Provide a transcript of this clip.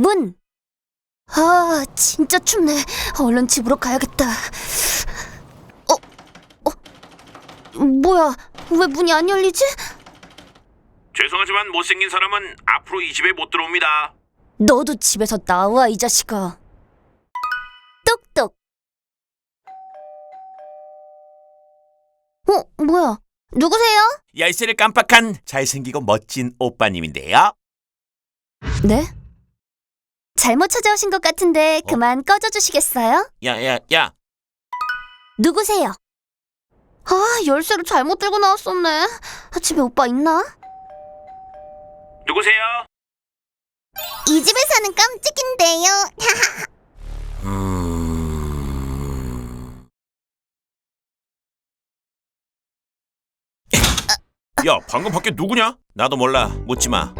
문. 아, 진짜 춥네. 얼른 집으로 가야겠다. 어, 어, 뭐야? 왜 문이 안 열리지? 죄송하지만 못생긴 사람은 앞으로 이 집에 못 들어옵니다. 너도 집에서 나와, 이 자식아. 똑똑. 어, 뭐야? 누구세요? 열쇠를 깜빡한 잘생기고 멋진 오빠님인데요. 네? 잘못 찾아오신 것 같은데 그만 꺼져주시겠어요? 야, 야, 야. 누구세요? 아, 열쇠를 잘못 들고 나왔었네. 아, 집에 오빠 있나? 누구세요? 이 집에 사는 깜찍인데요. 야, 방금 밖에 누구냐? 나도 몰라. 묻지 마.